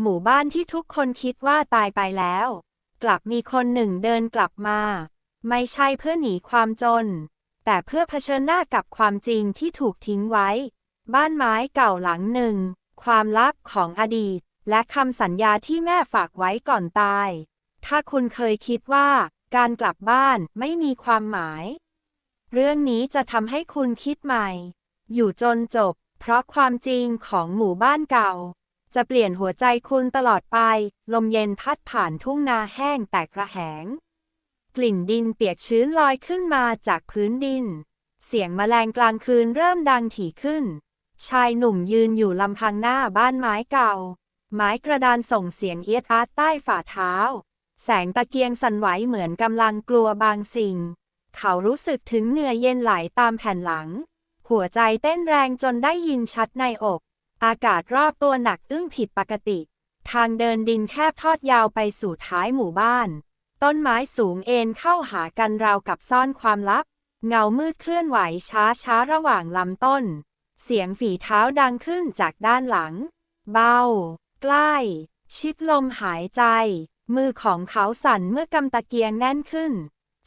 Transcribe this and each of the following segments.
หมู่บ้านที่ทุกคนคิดว่าตายไปแล้ว กลับมีคนหนึ่งเดินกลับมา ไม่ใช่เพื่อหนีความจน แต่เพื่อเผชิญหน้ากับความจริงที่ถูกทิ้งไว้ บ้านไม้เก่าหลังหนึ่ง ความลับของอดีต และคำสัญญาที่แม่ฝากไว้ก่อนตาย ถ้าคุณเคยคิดว่า การกลับบ้านไม่มีความหมาย เรื่องนี้จะทำให้คุณคิดใหม่ อยู่จนจบ เพราะความจริงของหมู่บ้านเก่า จะเปลี่ยนหัวใจคุณตลอดไป ลมเย็นพัดผ่านทุ่งนาแห้งแตกระแหง กลิ่นดินเปียกชื้นลอยขึ้นมาจากพื้นดิน เสียงแมลงกลางคืนเริ่มดังถี่ขึ้น ชายหนุ่มยืนอยู่ลำพังหน้าบ้านไม้เก่า ไม้กระดานส่งเสียงเอียดอาร์ตใต้ฝ่าเท้า แสงตะเกียงสั่นไหวเหมือนกำลังกลัวบางสิ่ง เขารู้สึกถึงเหงื่อเย็นไหลตามแผ่นหลัง หัวใจเต้นแรงจนได้ยินชัดในอก อากาศรอบตัวหนักอึ้งผิดปกติ ทางเดินดินแคบทอดยาวไปสู่ท้ายหมู่บ้าน ต้นไม้สูงเอ็นเข้าหากันราวกับซ่อนความลับ เงามืดเคลื่อนไหวช้าช้าระหว่างลำต้น เสียงฝีเท้าดังขึ้นจากด้านหลัง เบา ใกล้ ชิดลมหายใจ มือของเขาสั่นเมื่อกำตะเกียงแน่นขึ้น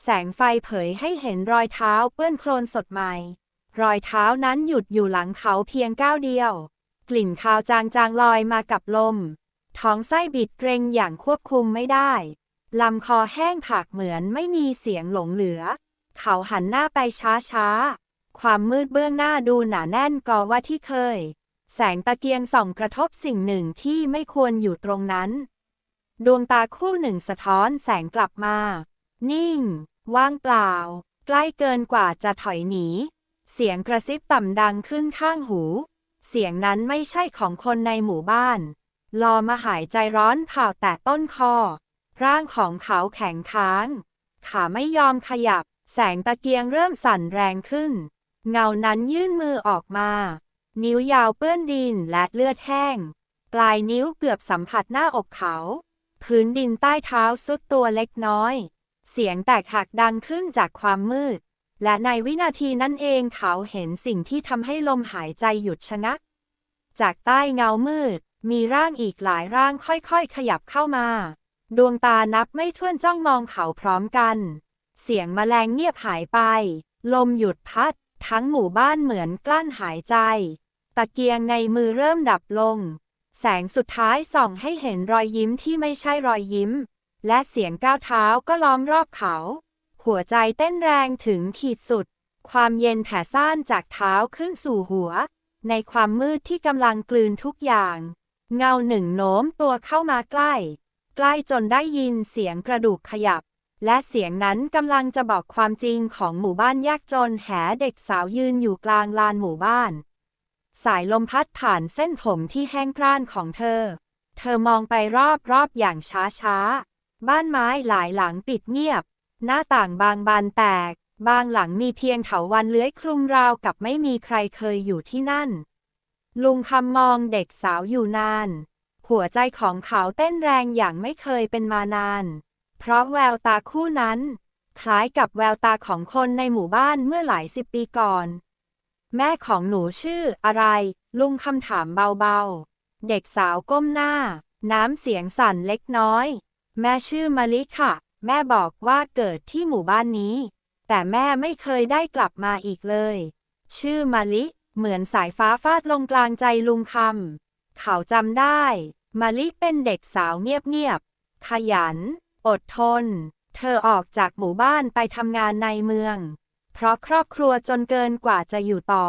แสงไฟเผยให้เห็นรอยเท้าเปื้อนโคลนสดใหม่ รอยเท้านั้นหยุดอยู่หลังเขาเพียงก้าวเดียว กลิ่นคาวจางๆลอยมากับลม ท้องไส้บิดเกรงอย่างควบคุมไม่ได้ ลำคอแห้งผากเหมือนไม่มีเสียงหลงเหลือ เขาหันหน้าไปช้าๆ ความมืดเบื้องหน้าดูหนาแน่นกว่าว่าที่เคย แสงตะเกียงส่องกระทบสิ่งหนึ่งที่ไม่ควรอยู่ตรงนั้น ดวงตาคู่หนึ่งสะท้อนแสงกลับมา นิ่ง ว่างเปล่า ใกล้เกินกว่าจะถอยหนี เสียงกระซิบต่ำดังขึ้นข้างหู เสียงนั้นไม่ใช่ของคนในหมู่บ้านรอมาหายใจร้อนเผาแต่ต้นคอ ร่างของเขาแข็งค้าง ขาไม่ยอมขยับ แสงตะเกียงเริ่มสั่นแรงขึ้น เงานั้นยื่นมือออกมา นิ้วยาวเปื้อนดินและเลือดแห้ง ปลายนิ้วเกือบสัมผัสหน้าอกเขา พื้นดินใต้เท้าสุดตัวเล็กน้อย เสียงแตกหักดังขึ้นจากความมืดและในวินาทีนั้นเองเขาเห็นสิ่งที่ทำให้ลมหายใจหยุดชะงัก จากใต้เงามืด มีร่างอีกหลายร่างค่อยๆ ขยับเข้ามา ดวงตานับไม่ถ้วนจ้องมองเขาพร้อมกัน เสียงแมลงเงียบหายไป ลมหยุดพัด ทั้งหมู่บ้านเหมือนกลั้นหายใจ ตะเกียงในมือเริ่มดับลง แสงสุดท้ายส่องให้เห็นรอยยิ้มที่ไม่ใช่รอยยิ้ม และเสียงก้าวเท้าก็ล้อมรอบเขา หัวใจเต้นแรงถึงขีดสุด ความเย็นแผ่ซ่านจากเท้าขึ้นสู่หัว ในความมืดที่กำลังกลืนทุกอย่าง เงาหนึ่งโน้มตัวเข้ามาใกล้ ใกล้จนได้ยินเสียงกระดูกขยับ และเสียงนั้นกำลังจะบอกความจริงของหมู่บ้านยากจนแหเด็กสาวยืนอยู่กลางลานหมู่บ้าน สายลมพัดผ่านเส้นผมที่แห้งกร้านของเธอ เธอมองไปรอบๆอย่างช้าๆ บ้านไม้หลายหลังปิดเงียบ หน้าต่างบางบานแตก บางหลังมีเพียงเถาวันเลื้อยคลุมราวกับไม่มีใครเคยอยู่ที่นั่น ลุงคำมองเด็กสาวอยู่นาน หัวใจของเขาเต้นแรงอย่างไม่เคยเป็นมานาน เพราะแววตาคู่นั้น คล้ายกับแววตาของคนในหมู่บ้านเมื่อหลายสิบปีก่อน แม่ของหนูชื่ออะไร ลุงคำถามเบาๆ เด็กสาวก้มหน้า น้ำเสียงสั่นเล็กน้อย แม่ชื่อมะลิค่ะ แม่บอกว่าเกิดที่หมู่บ้านนี้ แต่แม่ไม่เคยได้กลับมาอีกเลย ชื่อมะลิ เหมือนสายฟ้าฟาดลงกลางใจลุงคำ เขาจำได้มะลิเป็นเด็กสาวเงียบๆ ขยัน อดทน เธอออกจากหมู่บ้านไปทำงานในเมือง เพราะครอบครัวจนเกินกว่าจะอยู่ต่อ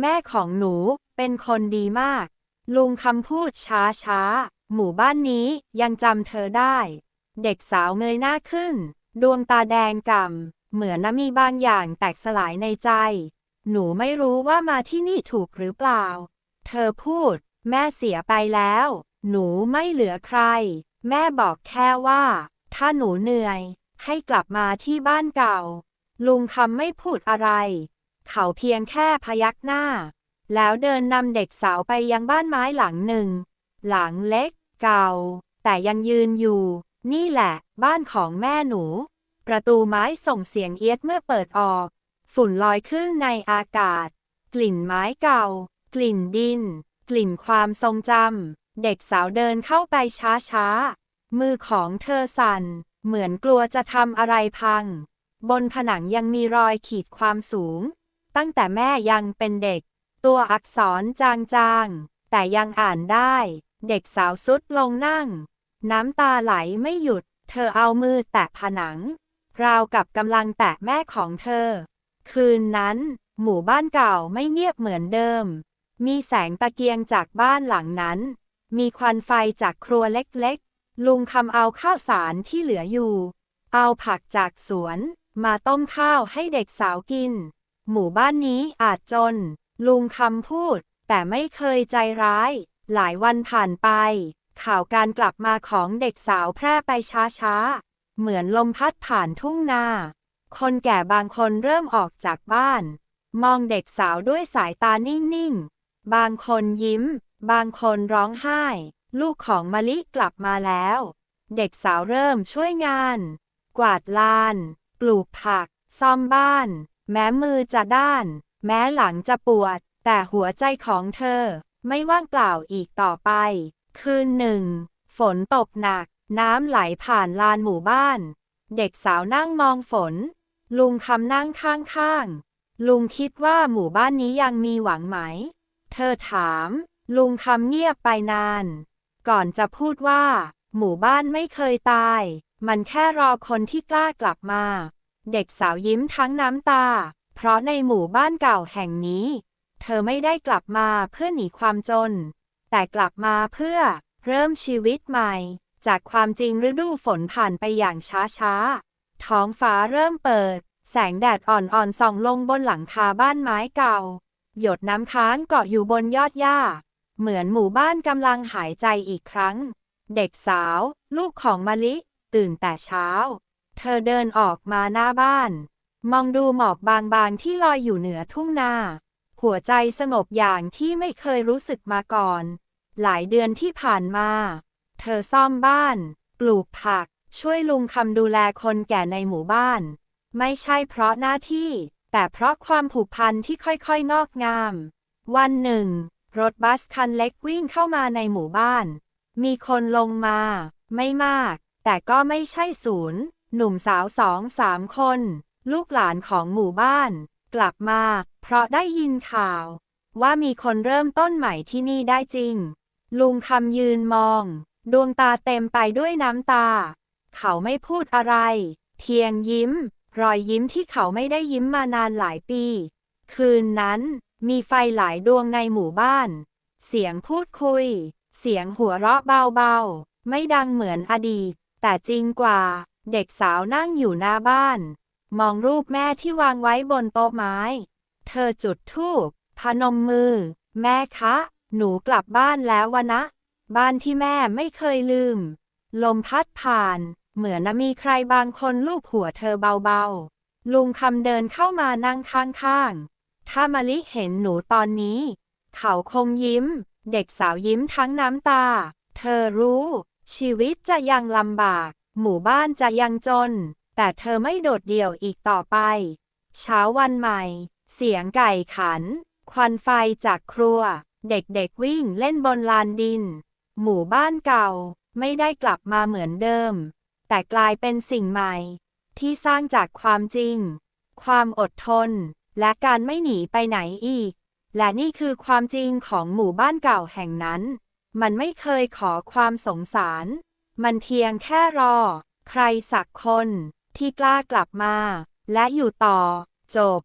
แม่ของหนูเป็นคนดีมาก ลุงคำพูดช้าช้าๆหมู่บ้านนี้ยังจำเธอได้ เด็กสาวเงยหน้าขึ้น ดวงตาแดงก่ำ เหมือนน้ำมีบางอย่างแตกสลายในใจ หนูไม่รู้ว่ามาที่นี่ถูกหรือเปล่า เธอพูด แม่เสียไปแล้ว หนูไม่เหลือใคร แม่บอกแค่ว่า ถ้าหนูเหนื่อย ให้กลับมาที่บ้านเก่า ลุงคำไม่พูดอะไร เขาเพียงแค่พยักหน้า แล้วเดินนำเด็กสาวไปยังบ้านไม้หลังหนึ่ง หลังเล็ก เก่า แต่ยังยืนอยู่ นี่แหละ บ้านของแม่หนู ประตูไม้ส่งเสียงเอียดเมื่อเปิดออก ฝุ่นลอยขึ้นในอากาศ กลิ่นไม้เก่า กลิ่นดิน กลิ่นความทรงจำ เด็กสาวเดินเข้าไปช้าๆ มือของเธอสั่น เหมือนกลัวจะทำอะไรพัง บนผนังยังมีรอยขีดความสูง ตั้งแต่แม่ยังเป็นเด็ก ตัวอักษรจางๆ แต่ยังอ่านได้ เด็กสาวสุดลงนั่ง น้ำตาไหลไม่หยุด เธอเอามือแตะผนัง ราวกับกำลังแตะแม่ของเธอ คืนนั้น หมู่บ้านเก่าไม่เงียบเหมือนเดิม มีแสงตะเกียงจากบ้านหลังนั้น มีควันไฟจากครัวเล็กๆ ลุงคำเอาข้าวสารที่เหลืออยู่ เอาผักจากสวนมาต้มข้าวให้เด็กสาวกิน หมู่บ้านนี้อาจจน ลุงคำพูด แต่ไม่เคยใจร้าย หลายวันผ่านไป ข่าวการกลับมาของเด็กสาวแพร่ไปช้าๆ เหมือนลมพัดผ่านทุ่งนา คนแก่บางคนเริ่มออกจากบ้าน มองเด็กสาวด้วยสายตานิ่ง ๆ บางคนยิ้ม บางคนร้องไห้ ลูกของมะลิกลับมาแล้ว เด็กสาวเริ่มช่วยงาน กวาดลาน ปลูกผัก ซ่อมบ้าน แม้มือจะด้าน แม้หลังจะปวด แต่หัวใจของเธอ ไม่ว่างเปล่าอีกต่อไป คืนหนึ่ง ฝนตกหนัก น้ำไหลผ่านลานหมู่บ้าน เด็กสาวนั่งมองฝน ลุงคำนั่งข้างๆ ลุงคิดว่าหมู่บ้านนี้ยังมีหวังไหม เธอถาม ลุงคำเงียบไปนาน ก่อนจะพูดว่า หมู่บ้านไม่เคยตาย มันแค่รอคนที่กล้ากลับมา เด็กสาวยิ้มทั้งน้ำตา เพราะในหมู่บ้านเก่าแห่งนี้ เธอไม่ได้กลับมาเพื่อหนีความจน แต่กลับมาเพื่อเริ่มชีวิตใหม่ จากความจริงฤดูฝนผ่านไปอย่างช้าๆ ท้องฟ้าเริ่มเปิด แสงแดดอ่อนๆส่องลงบนหลังคาบ้านไม้เก่า หยดน้ำค้างเกาะอยู่บนยอดหญ้า เหมือนหมู่บ้านกำลังหายใจอีกครั้ง เด็กสาว ลูกของมะลิ ตื่นแต่เช้า เธอเดินออกมาหน้าบ้าน มองดูหมอกบางๆที่ลอยอยู่เหนือทุ่งนา หัวใจสงบอย่างที่ไม่เคยรู้สึกมาก่อน หลายเดือนที่ผ่านมา เธอซ่อมบ้าน ปลูกผัก ช่วยลุงคำดูแลคนแก่ในหมู่บ้าน ไม่ใช่เพราะหน้าที่ แต่เพราะความผูกพันที่ค่อยๆงอกงาม วันหนึ่ง รถบัสคันเล็กวิ่งเข้ามาในหมู่บ้าน มีคนลงมา ไม่มาก แต่ก็ไม่ใช่ศูนย์ หนุ่มสาวสองสามคน ลูกหลานของหมู่บ้าน กลับมา เพราะได้ยินข่าว ว่ามีคนเริ่มต้นใหม่ที่นี่ได้จริงลุงคำยืนมอง ดวงตาเต็มไปด้วยน้ำตา เขาไม่พูดอะไร เพียงยิ้ม รอยยิ้มที่เขาไม่ได้ยิ้มมานานหลายปี คืนนั้นมีไฟหลายดวงในหมู่บ้าน เสียงพูดคุย เสียงหัวเราะเบาๆ ไม่ดังเหมือนอดีต แต่จริงกว่า เด็กสาวนั่งอยู่หน้าบ้าน มองรูปแม่ที่วางไว้บนโต๊ะไม้ เธอจุดธูปพนมมือ แม่คะ หนูกลับบ้านแล้ววะนะ บ้านที่แม่ไม่เคยลืม ลมพัดผ่าน เหมือนมีใครบางคนลูบหัวเธอเบาๆ ลุงคำเดินเข้ามานั่งข้างๆ ถ้ามะลิเห็นหนูตอนนี้ เขาคงยิ้ม เด็กสาวยิ้มทั้งน้ำตา เธอรู้ ชีวิตจะยังลำบาก หมู่บ้านจะยังจน แต่เธอไม่โดดเดี่ยวอีกต่อไป เช้าวันใหม่ เสียงไก่ขัน ควันไฟจากครัว เด็กๆวิ่งเล่นบนลานดิน หมู่บ้านเก่าไม่ได้กลับมาเหมือนเดิม แต่กลายเป็นสิ่งใหม่ ที่สร้างจากความจริง ความอดทน และการไม่หนีไปไหนอีก และนี่คือความจริงของหมู่บ้านเก่าแห่งนั้น มันไม่เคยขอความสงสาร มันเพียงแค่รอ ใครสักคน ที่กล้ากลับมา และอยู่ต่อ จบ